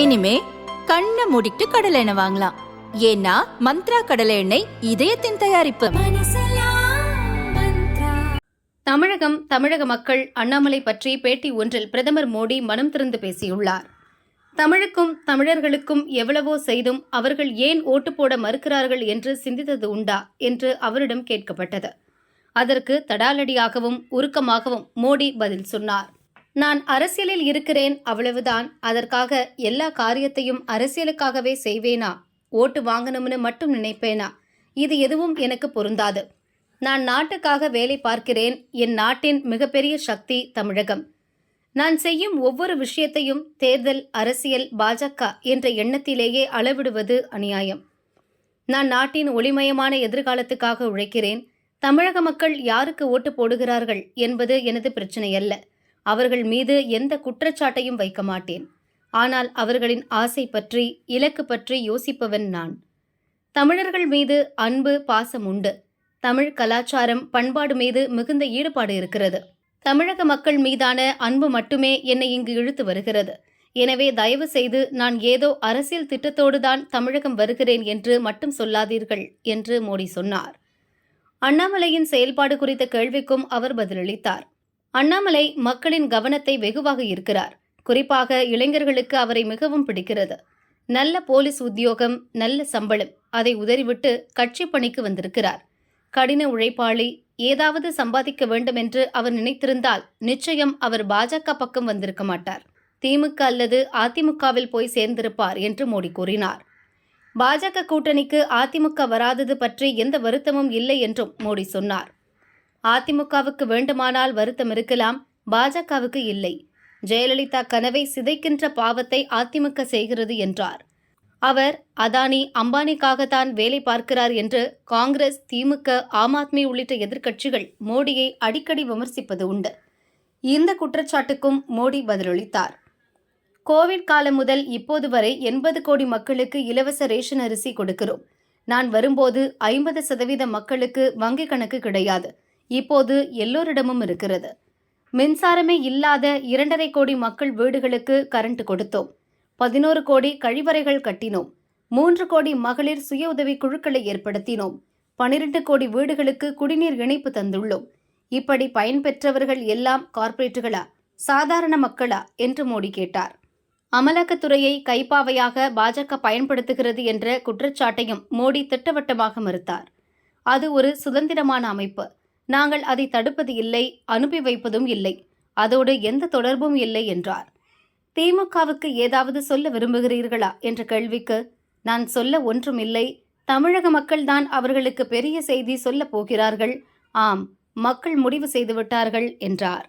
இனிமே கண்ணை மூடிட்டு கடலை எண்ணெய் வாங்கலாம். ஏன்னா மந்த்ரா கடலை எண்ணெய் இதயத்தின் தயாரிப்பு. தமிழகம் தமிழக மக்கள் அண்ணாமலை பற்றி பேட்டி ஒன்றில் பிரதமர் மோடி மனம் திறந்து பேசியுள்ளார். தமிழுக்கும் தமிழர்களுக்கும் எவ்வளவோ செய்தும் அவர்கள் ஏன் ஓட்டு போட மறுக்கிறார்கள் என்று சிந்தித்தது உண்டா? என்று அவரிடம் கேட்கப்பட்டது. அதற்கு தடாலடியாகவும் உருக்கமாகவும் மோடி பதில் சொன்னார். நான் அரசியலில் இருக்கிறேன் அவ்வளவுதான். அதற்காக எல்லா காரியத்தையும் அரசியலுக்காகவே செய்வேனா? ஓட்டு வாங்கணும்னு மட்டும் நினைப்பேனா? இது எதுவும் எனக்கு பொருந்தாது. நான் நாட்டுக்காக வேலை பார்க்கிறேன். என் நாட்டின் மிகப்பெரிய சக்தி தமிழகம். நான் செய்யும் ஒவ்வொரு விஷயத்தையும் தேர்தல் அரசியல் பாஜக என்ற எண்ணத்திலேயே அளவிடுவது அநியாயம். நான் நாட்டின் ஒளிமயமான எதிர்காலத்துக்காக உழைக்கிறேன். தமிழக மக்கள் யாருக்கு ஓட்டு போடுகிறார்கள் என்பது எனது பிரச்சனை அல்ல அவர்கள் மீது எந்த குற்றச்சாட்டையும் வைக்க மாட்டேன். ஆனால் அவர்களின் ஆசை பற்றி இலக்கு பற்றி யோசிப்பவன் நான். தமிழர்கள் மீது அன்பு பாசம் உண்டு. தமிழ் கலாச்சாரம் பண்பாடு மீது மிகுந்த ஈடுபாடு இருக்கிறது. தமிழக மக்கள் மீதான அன்பு மட்டுமே என்னை இங்கு இழுத்து வருகிறது. எனவே தயவு செய்து நான் ஏதோ அரசியல் திட்டத்தோடு தான் தமிழகம் வருகிறேன் என்று மட்டும் சொல்லாதீர்கள் என்று மோடி சொன்னார். அண்ணாமலையின் செயல்பாடு குறித்த கேள்விக்கும் அவர் பதிலளித்தார். அண்ணாமலை மக்களின் கவனத்தை வெகுவாக இருக்கிறார் குறிப்பாக இளைஞர்களுக்கு அவரை மிகவும் பிடிக்கிறது. நல்ல போலீஸ் உத்தியோகம் நல்ல சம்பளம் அதை உதறிவிட்டு கட்சி பணிக்கு வந்திருக்கிறார். கடின உழைப்பாளி ஏதாவது சம்பாதிக்க வேண்டும் என்று அவர் நினைத்திருந்தால் நிச்சயம் அவர் பாஜக பக்கம் வந்திருக்க மாட்டார். திமுக அல்லது அதிமுகவில் போய் சேர்ந்திருப்பார் என்று மோடி கூறினார். பாஜக கூட்டணிக்கு அதிமுக வராதது பற்றி எந்த வருத்தமும் இல்லை என்றும் மோடி சொன்னார். அதிமுகவுக்கு வேண்டுமானால் வருத்தம் இருக்கலாம் பாஜகவுக்கு இல்லை. ஜெயலலிதா கனவை சிதைக்கின்ற பாவத்தை அதிமுக செய்கிறது என்றார். அவர் அதானி அம்பானிக்காகத்தான் வேலை பார்க்கிறார் என்று காங்கிரஸ் திமுக ஆம் ஆத்மி உள்ளிட்ட எதிர்க்கட்சிகள் மோடியை அடிக்கடி விமர்சிப்பது உண்டு. இந்த குற்றச்சாட்டுக்கும் மோடி பதிலளித்தார். கோவிட் காலம் முதல் இப்போது வரை எண்பது கோடி மக்களுக்கு இலவச ரேஷன் அரிசி கொடுக்கிறோம். நான் வரும்போது ஐம்பது சதவீத மக்களுக்கு வங்கிக் கணக்கு கிடையாது. இப்போது எல்லோரிடமும் இருக்கிறது. மின்சாரமே இல்லாத இரண்டரை கோடி மக்கள் வீடுகளுக்கு கரண்ட் கொடுத்தோம். பதினோரு கோடி கழிவறைகள் கட்டினோம். மூன்று கோடி மகளிர் சுய உதவி குழுக்களை ஏற்படுத்தினோம். பனிரெண்டு கோடி வீடுகளுக்கு குடிநீர் இணைப்பு தந்துள்ளோம். இப்படி பயன்பெற்றவர்கள் எல்லாம் கார்ப்பரேட்டுகளா? சாதாரண மக்களா? என்று மோடி கேட்டார். அமலாக்கத்துறையை கைப்பாவையாக பாஜக பயன்படுத்துகிறது என்ற குற்றச்சாட்டையும் மோடி திட்டவட்டமாக மறுத்தார். அது ஒரு சுதந்திரமான அமைப்பு. நாங்கள் அதை தடுப்பது இல்லை அனுப்பி வைப்பதும் இல்லை. அதோடு எந்த தொடர்பும் இல்லை என்றார். திமுகவுக்கு ஏதாவது சொல்ல விரும்புகிறீர்களா? என்ற கேள்விக்கு நான் சொல்ல ஒன்றுமில்லை தமிழக மக்கள்தான் அவர்களுக்கு பெரிய செய்தி சொல்லப் போகிறார்கள். ஆம் மக்கள் முடிவு செய்துவிட்டார்கள் என்றார்.